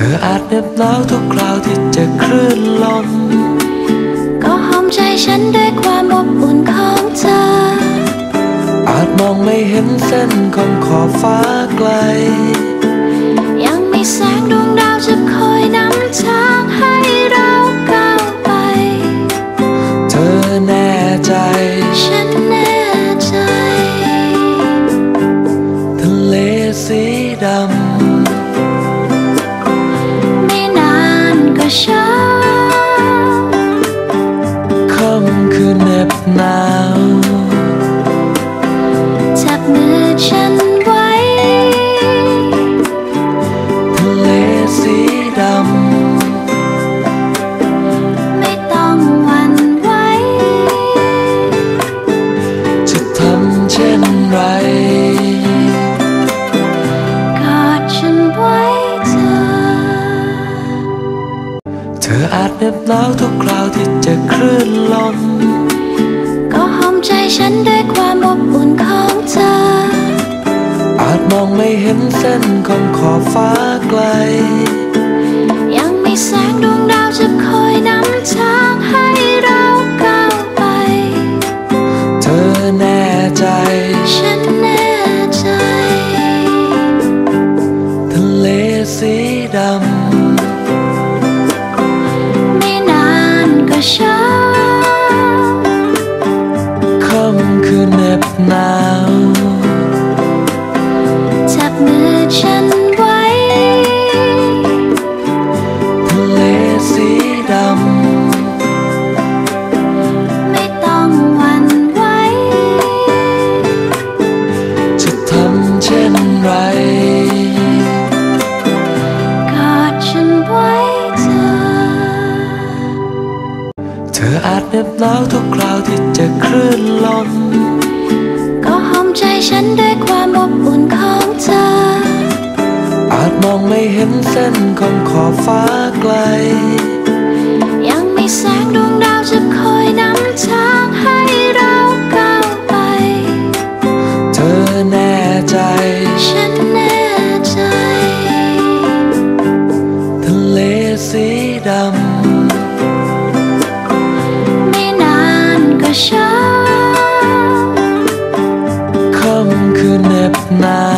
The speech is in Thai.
ออาจเหน็บหนาวทุกคราวที่เจอคลื่นลม ก็หอมใจฉันด้วยความอบอุ่นของเธอ อาจมองไม่เห็นเส้นของขอบฟ้าำค่ำคือเหน็บหนาวจับมือฉันไว้ทะเลสีดไม่ต้องหวั่นไหวำจะทำเช่นไรกอดฉันไว้เธอ เธออาจเหน็บหนาวทุกคราวที่เจอค ลื่นลม ก็หอมใจฉันด้วยความอบอุ่นของเธอ อาจมองไม่เห็นเส้นของขอบฟ้าไกล ยังมีแสงดวงดาวจะคอยนำทางให้เราก้าวไป เธอแน่ใจ ฉันแน่ใจ ทะเลสีดไธออาจเหน็บหนาวทุกคราวที่เจอคลื่นลม ก็หอมใจฉันด้วยความอบอุ่นของเธอ อาจมองไม่เห็นเส้นของขอบฟ้าไกล ยังมีแสงดวงดาวจะคอยนำทางให้เราก้าวไป เธอแน่ใจ ฉันแน่ใจ ทะเลสีดไเช้าค่ำคือเหน็บหนาว